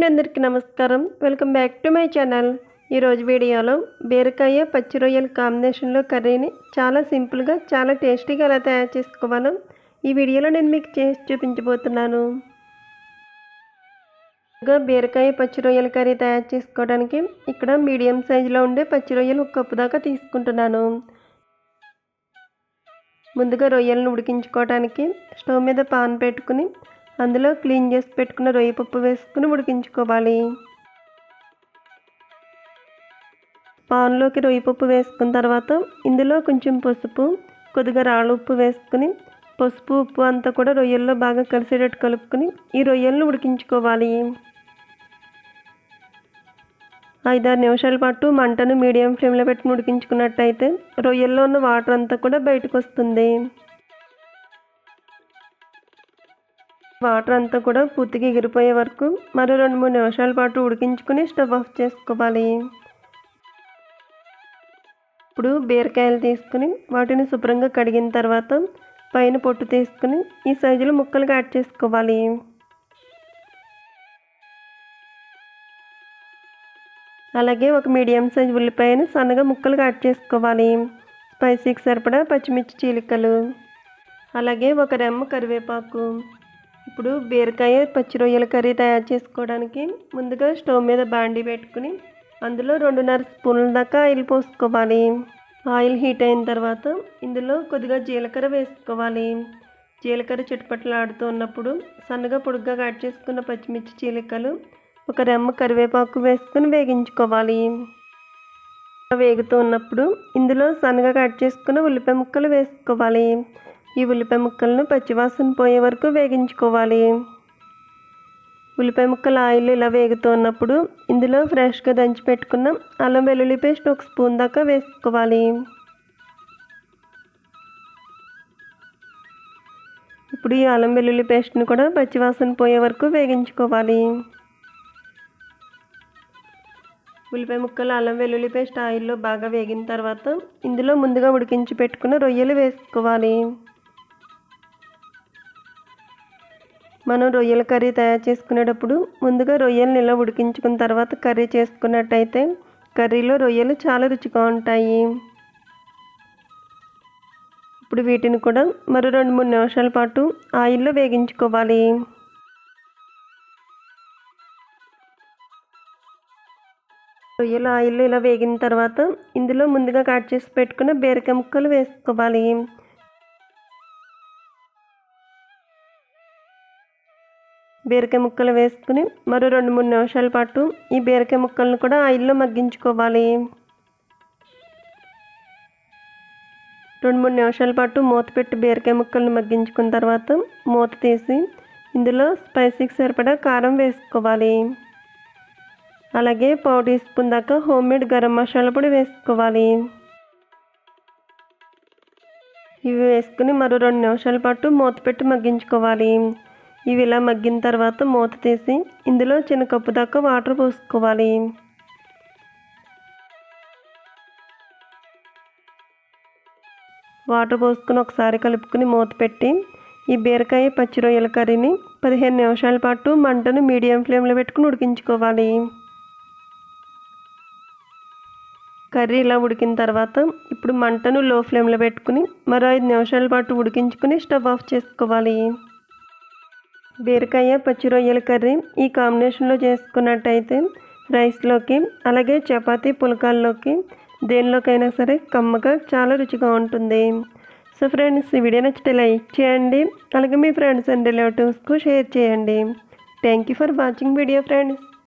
అండి అందరికీ నమస్కారం. Welcome back to my channel ఈరోజు వీడియోలో బీరకాయ పచ్చి రొయ్యల కాంబినేషన్లో కర్రీని చాలా సింపుల్గా చాలా టేస్టీగా ఎలా తయారు చేసుకోవాలో ఈ వీడియోలో నేను మీకు చేసి చూపించబోతున్నాను. బీరకాయ పచ్చి రొయ్యల కర్రీ తయారు చేసుకోవడానికి ఇక్కడ మీడియం సైజులో ఉండే పచ్చి రొయ్యలు ఒక కప్పు దాకా తీసుకుంటున్నాను. ముందుగా రొయ్యలను ఉడికించుకోవడానికి స్టవ్ మీద పాన్ పెట్టుకుని అందులో క్లీన్ చేసి పెట్టుకున్న రొయ్య పప్పు వేసుకుని ఉడికించుకోవాలి. పాన్లోకి రొయ్య పప్పు వేసుకున్న తర్వాత ఇందులో కొంచెం పసుపు కొద్దిగా రాళ్ళ ఉప్పు వేసుకుని పసుపు ఉప్పు అంతా కూడా రొయ్యల్లో బాగా కలిసేటట్టు కలుపుకొని ఈ రొయ్యలను ఉడికించుకోవాలి. ఐదారు నిమిషాల పాటు మంటను మీడియం ఫ్లేమ్లో పెట్టుకుని ఉడికించుకున్నట్టయితే రొయ్యల్లో ఉన్న వాటర్ అంతా కూడా బయటకు వస్తుంది. వాటర్ అంతా కూడా పూర్తిగా ఎగిరిపోయే వరకు మరో రెండు మూడు నిమిషాల పాటు ఉడికించుకుని స్టవ్ ఆఫ్ చేసుకోవాలి. ఇప్పుడు బీరకాయలు తీసుకుని వాటిని శుభ్రంగా కడిగిన తర్వాత పైన పొట్టు తీసుకుని ఈ సైజులో ముక్కలుగా యాడ్ చేసుకోవాలి. అలాగే ఒక మీడియం సైజ్ ఉల్లిపాయను సన్నగా ముక్కలుగా యాడ్ చేసుకోవాలి. స్పైసీకి సరిపడా పచ్చిమిర్చి చీలికలు. అలాగే ఒక రెమ్మ కరివేపాకు. ఇప్పుడు బీరకాయ పచ్చి రొయ్యల కర్రీ తయారు చేసుకోవడానికి ముందుగా స్టవ్ మీద బాండి పెట్టుకుని అందులో రెండున్నర స్పూన్ల దాకా ఆయిల్ పోసుకోవాలి. ఆయిల్ హీట్ అయిన తర్వాత ఇందులో కొద్దిగా జీలకర్ర వేసుకోవాలి. జీలకర్ర చిటపట్లు ఆడుతూ ఉన్నప్పుడు సన్నగా పొడుగ్గా కట్ చేసుకున్న పచ్చిమిర్చి చీలికలు ఒక రెమ్మ కరివేపాకు వేసుకుని వేగించుకోవాలి. వేగుతూ ఉన్నప్పుడు ఇందులో సన్నగా కట్ చేసుకున్న ఉల్లిపాయ ముక్కలు వేసుకోవాలి. ఈ ఉల్లిపాయ ముక్కలను పచ్చివాసన పోయే వరకు వేగించుకోవాలి. ఉల్లిపాయ ముక్కలు ఆయిల్ ఇలా వేగుతున్నప్పుడు ఇందులో ఫ్రెష్గా దంచి పెట్టుకున్న అల్లం వెల్లుల్లి పేస్ట్ ఒక స్పూన్ దాకా వేసుకోవాలి. ఇప్పుడు ఈ అల్లం వెల్లుల్లి పేస్ట్ని కూడా పచ్చివాసన పోయే వరకు వేగించుకోవాలి. ఉల్లిపాయ ముక్కలు అల్లం వెల్లుల్లి పేస్ట్ ఆయిల్లో బాగా వేగిన తర్వాత ఇందులో ముందుగా ఉడికించి పెట్టుకున్న రొయ్యలు వేసుకోవాలి. మనం రొయ్యల కర్రీ తయారు చేసుకునేటప్పుడు ముందుగా రొయ్యలను ఇలా ఉడికించుకున్న తర్వాత కర్రీ చేసుకున్నట్టయితే కర్రీలో రొయ్యలు చాలా రుచిగా ఉంటాయి. ఇప్పుడు వీటిని కూడా మరో రెండు మూడు నిమిషాల పాటు ఆయిల్లో వేగించుకోవాలి. రొయ్యలు ఆయిల్లో ఇలా వేగిన తర్వాత ఇందులో ముందుగా కట్ చేసి పెట్టుకున్న బీరకాయ ముక్కలు వేసుకోవాలి. బీరకాయ ముక్కలు వేసుకుని మరో రెండు మూడు నిమిషాల పాటు ఈ బీరకాయ ముక్కలను కూడా ఆయిల్లో మగ్గించుకోవాలి. రెండు మూడు నిమిషాల పాటు మూత పెట్టి బీరకాయ ముక్కలను మగ్గించుకున్న తర్వాత మూత తీసి ఇందులో స్పైసీకి సరిపడా కారం వేసుకోవాలి. అలాగే పావు టీ స్పూన్ దాకా హోమ్ మేడ్ గరం మసాలా పొడి వేసుకోవాలి. ఇవి వేసుకుని మరో రెండు నిమిషాల పాటు మూత పెట్టి మగ్గించుకోవాలి. ఇవి ఇలా మగ్గిన తర్వాత మూత తీసి ఇందులో చిన్న కప్పు దాకా వాటర్ పోసుకోవాలి. వాటర్ పోసుకుని ఒకసారి కలుపుకుని మూత పెట్టి ఈ బీరకాయ పచ్చి రొయ్యల కర్రీని పదిహేను నిమిషాల పాటు మంటను మీడియం ఫ్లేమ్లో పెట్టుకుని ఉడికించుకోవాలి. కర్రీ ఇలా ఉడికిన తర్వాత ఇప్పుడు మంటను లో ఫ్లేమ్లో పెట్టుకుని మరో ఐదు నిమిషాల పాటు ఉడికించుకుని స్టవ్ ఆఫ్ చేసుకోవాలి. బీరకాయ పచ్చి రొయ్యల కర్రీ ఈ కాంబినేషన్లో చేసుకున్నట్టయితే రైస్లోకి అలాగే చపాతీ పులకాల్లోకి దేనిలోకైనా సరే కమ్మగా చాలా రుచిగా ఉంటుంది. సో ఫ్రెండ్స్ ఈ వీడియో నచ్చితే లైక్ చేయండి అలాగే మీ ఫ్రెండ్స్ అండ్ రిలేటివ్స్కు షేర్ చేయండి. Thank you for watching video friends.